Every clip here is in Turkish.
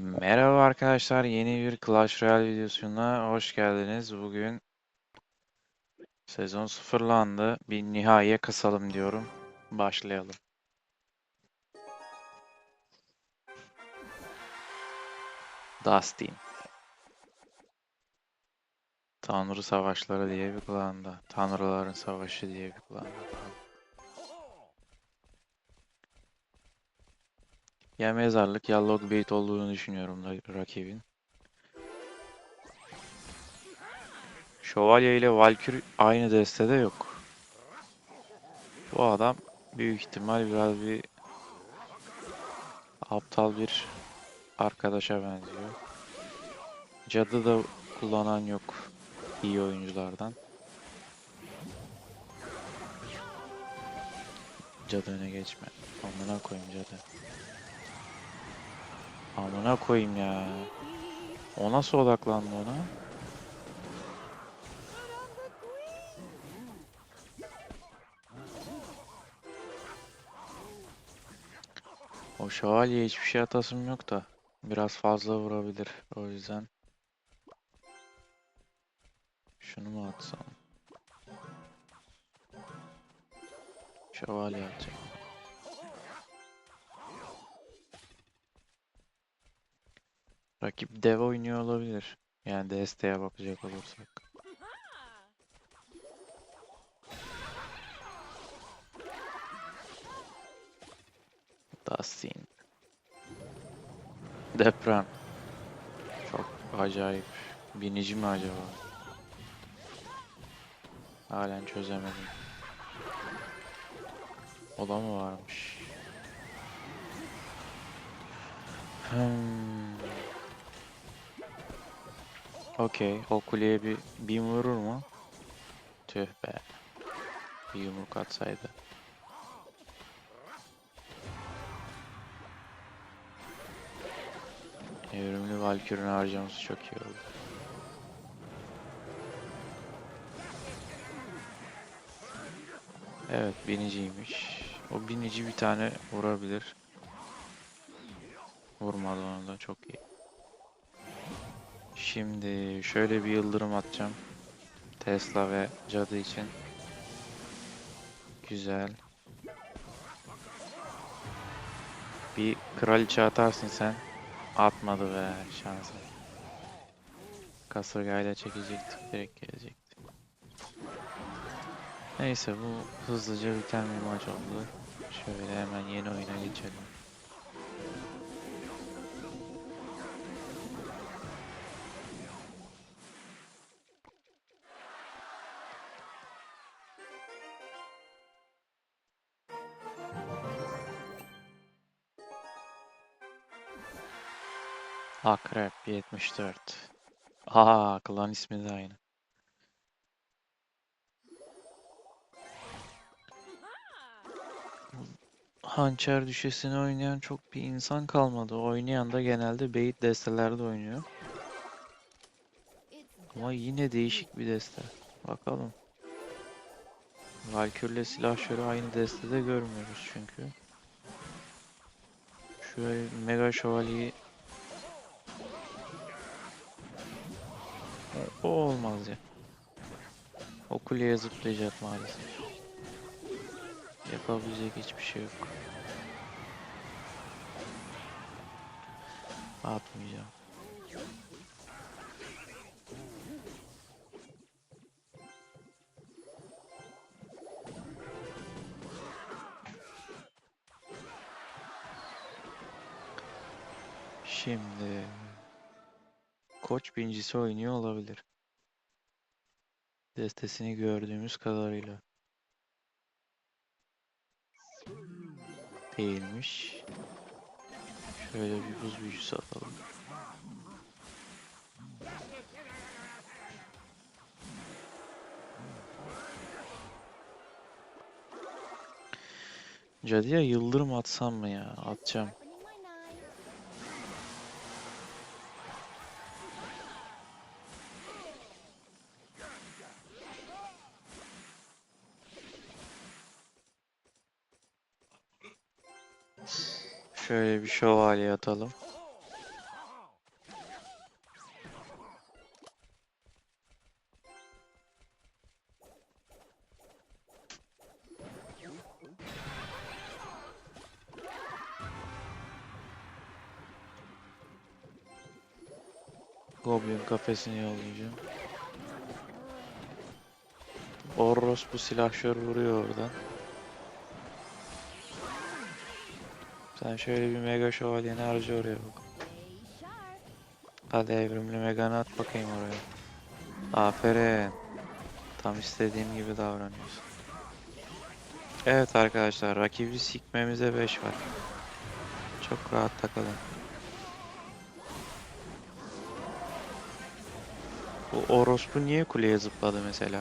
Merhaba arkadaşlar, yeni bir Clash Royale videosuna hoş geldiniz. Bugün sezon sıfırlandı. Bir nihaiye kasalım diyorum. Başlayalım. Dustin. Tanrı Savaşları diye bir klanda. Tanrıların Savaşı diye bir klanda. Ya mezarlık ya logbait olduğunu düşünüyorum da rakibin. Şövalye ile Valkyrie aynı destede yok. Bu adam büyük ihtimal biraz bir aptal bir arkadaşa benziyor. Cadı da kullanan yok iyi oyunculardan. Cadı öne geçme. Amına koyayım cadı. Amına koyayım ya. O nasıl odaklandı ona? O şövalye hiçbir şey atasım yok da. Biraz fazla vurabilir. O yüzden. Şunu mu atsam? Şövalye atacağım. Rakip dev oynuyor olabilir. Yani desteğe bakacak olursak. Dustin. Deprem. Çok acayip. Binici mi acaba? Halen çözemedim. O da mı varmış? Hmm. Okey. O kuleye bir bin vurur mu? Tüh be. Bir yumruk atsaydı. Evrimli Valkyrie'ni harcaması çok iyi oldu. Evet biniciymiş. O binici bir tane vurabilir. Vurmadı onu da çok iyi. Şimdi şöyle bir yıldırım atacağım. Tesla ve cadı için. Güzel. Bir kraliçe atarsın sen. Atmadı be şansı. Kasırgayla çekecektik direkt gelecekti. Neyse bu hızlıca biten bir maç oldu. Şöyle hemen yeni oyuna geçelim. Akrep 74. Aa klan ismi de aynı. Hançer düşesini oynayan çok bir insan kalmadı. Oynayan da genelde beyit destelerde oynuyor. Ama yine değişik bir deste. Bakalım. Valkyrie'le silahşörü aynı destede görmüyoruz çünkü. Şöyle Mega Şövalyeyi O olmaz ya. O kuleye zıplayacak maalesef. Yapabilecek hiçbir şey yok. Atmayacağım. Şimdi Koç bincisi oynuyor olabilir. Destesini gördüğümüz kadarıyla. Değilmiş. Şöyle bir buz büyücüsü atalım. Cadıya yıldırım atsam mı ya? Atacağım. Şöyle bir şövalye atalım. Goblin kafesini yollayacağım. Orros bu silahşör vuruyor oradan. Sen şöyle bir mega şövalyeni harca oraya bak. Hadi evrimli meganı at bakayım oraya. Aferin. Tam istediğim gibi davranıyorsun. Evet arkadaşlar rakibi sikmemize 5 var. Çok rahat takalım. Bu orospu niye kuleye zıpladı mesela?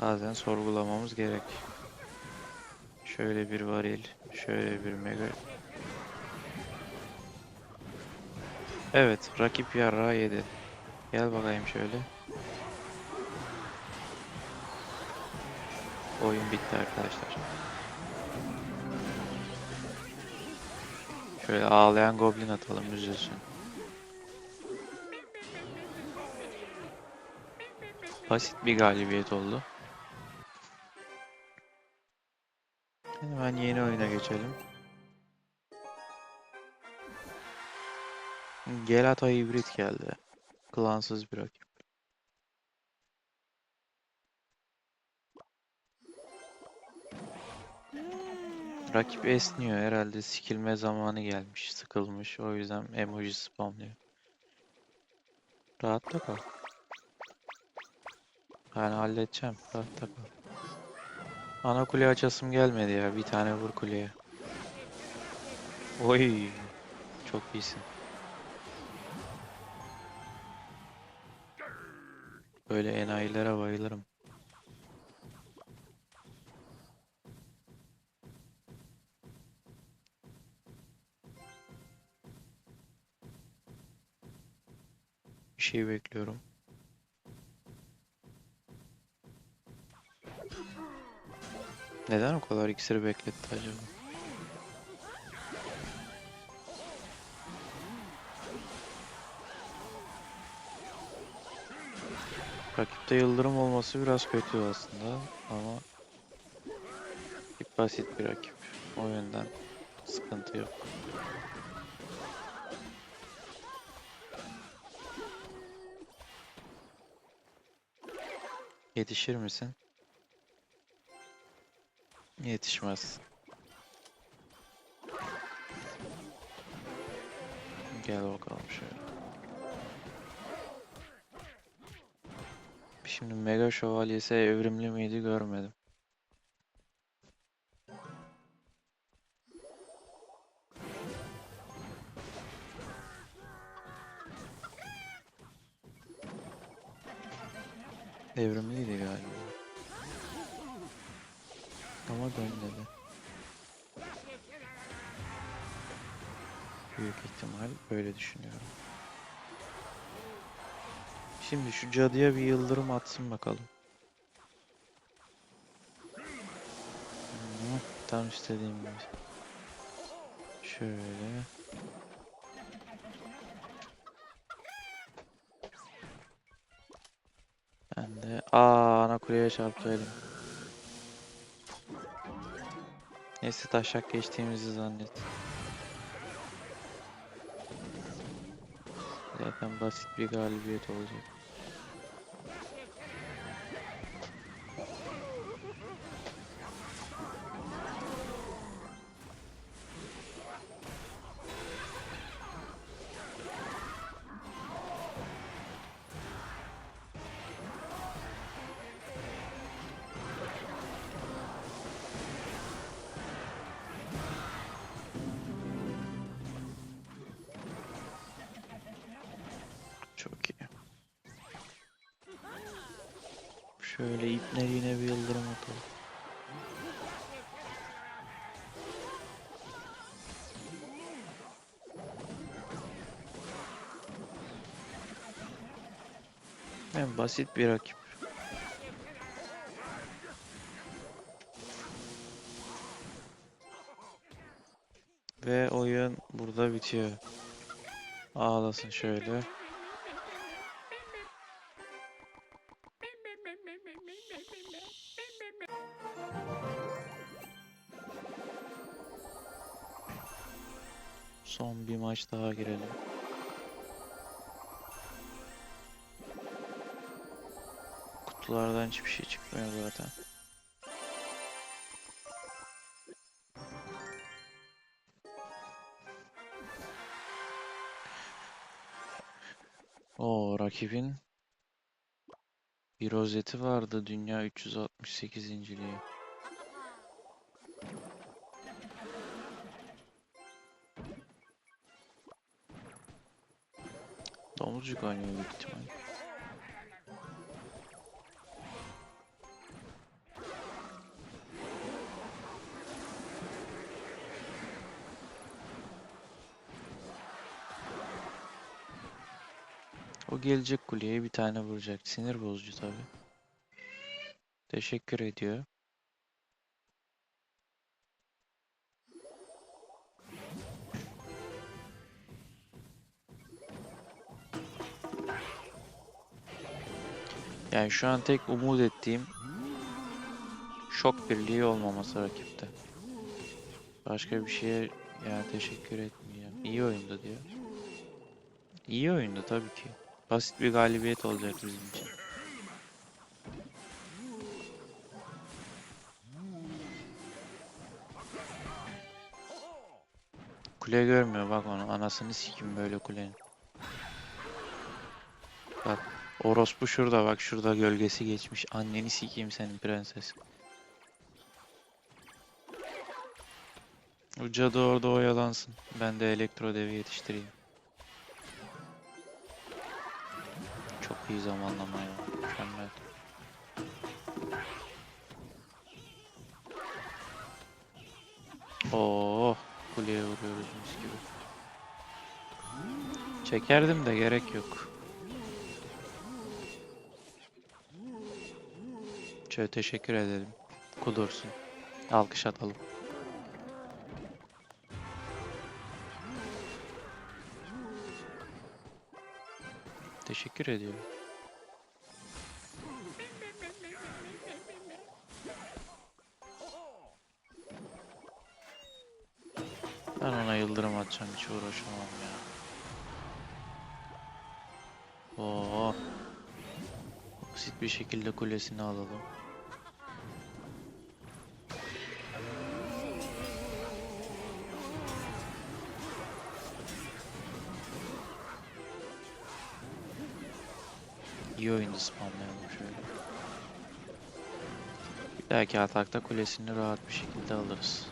Bazen sorgulamamız gerek. Şöyle bir varil, şöyle bir mega. Evet, rakip yarrağı yedi. Gel bakayım şöyle. Oyun bitti arkadaşlar. Şöyle ağlayan goblin atalım üzülsün. Basit bir galibiyet oldu. Hemen yeni oyuna geçelim. Gelata hibrit geldi. Klansız bir rakip. Rakip esniyor herhalde sikilme zamanı gelmiş, sıkılmış. O yüzden emoji spamlıyor. Rahatta kal. Ben halledeceğim. Rahatta kal. Ana kule açasım gelmedi ya. Bir tane vur kuleye. Oy. Çok iyisin. Böyle enayilere bayılırım. Bir şey bekliyorum. Neden o kadar iksiri bekletti acaba? Rakipte yıldırım olması biraz kötü aslında ama basit bir rakip. O yönden sıkıntı yok. Yetişir misin? Yetişmez. Gel bakalım şöyle. Şimdi Mega Şövalyesi evrimli miydi görmedim. Evrimliydi galiba. Ama dönmedi. Büyük ihtimal böyle düşünüyorum. Şimdi şu cadıya bir yıldırım atsın bakalım. Tam istediğim gibi. Şöyle. Ben de aa ana kuleye çarptı elim. Neyse taşak geçtiğimizi zannet. Zaten basit bir galibiyet olacak. Şöyle ipneliğine bir yıldırım atalım. En basit bir rakip. Ve oyun burada bitiyor. Ağlasın şöyle. vereyim mi? Son bir maç daha girelim. Kutulardan hiçbir şey çıkmıyor zaten. O rakibin bir rozeti vardı dünya 368 inceliği. Domuzcuk oynuyor büyük ihtimal. O gelecek kuleye bir tane vuracak. Sinir bozucu tabii. Teşekkür ediyor. Yani şu an tek umut ettiğim şok birliği olmaması rakipte. Başka bir şeye yani teşekkür etmeyeceğim. İyi oyunda diyor. İyi oyunda tabii ki. Basit bir galibiyet olacak bizim için. Kule görmüyor bak onu. Anasını sikim böyle kulenin. Bak orospu şurada bak şurada gölgesi geçmiş. Anneni sikeyim senin prenses. O cadı orada oyalansın. Ben de elektro devi yetiştireyim. İyi zamanlama ya. Mükemmel. Oo, kuleye vuruyoruz mis gibi. Çekerdim de gerek yok. Şöyle teşekkür edelim. Kudursun. Alkış atalım. Teşekkür ediyorum. Atacağım hiç uğraşamam ya. Oo. Basit bir şekilde kulesini alalım. İyi oyunda spamlayalım şöyle. Bir dahaki atakta kulesini rahat bir şekilde alırız.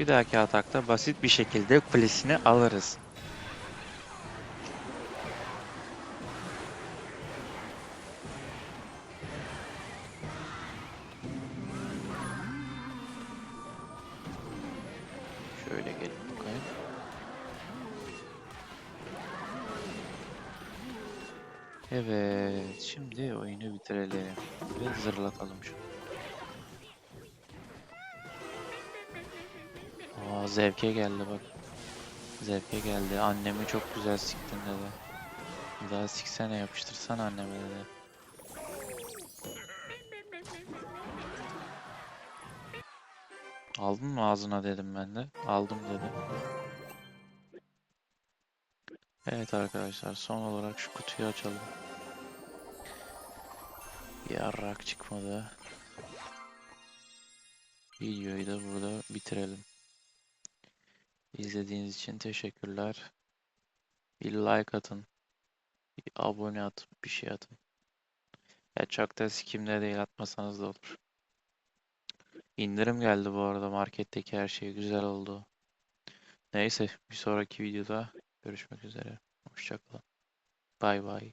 Bir dahaki atakta basit bir şekilde kulesini alırız. Şöyle gelin. Evet, şimdi oyunu bitirelim ve zırlatalım şunu. Aa, zevke geldi bak. Zevke geldi. Annemi çok güzel siktin dedi. Bir daha siksene yapıştırsana anneme dedi. Aldın mı ağzına dedim ben de. Aldım dedi. Evet arkadaşlar son olarak şu kutuyu açalım. Yarrak çıkmadı. Videoyu da burada bitirelim. İzlediğiniz için teşekkürler. Bir like atın. Bir abone atın. Bir şey atın. Ya çok da sikimde değil atmasanız da olur. İndirim geldi bu arada marketteki her şey güzel oldu. Neyse bir sonraki videoda görüşmek üzere. Hoşçakalın. Bay bay.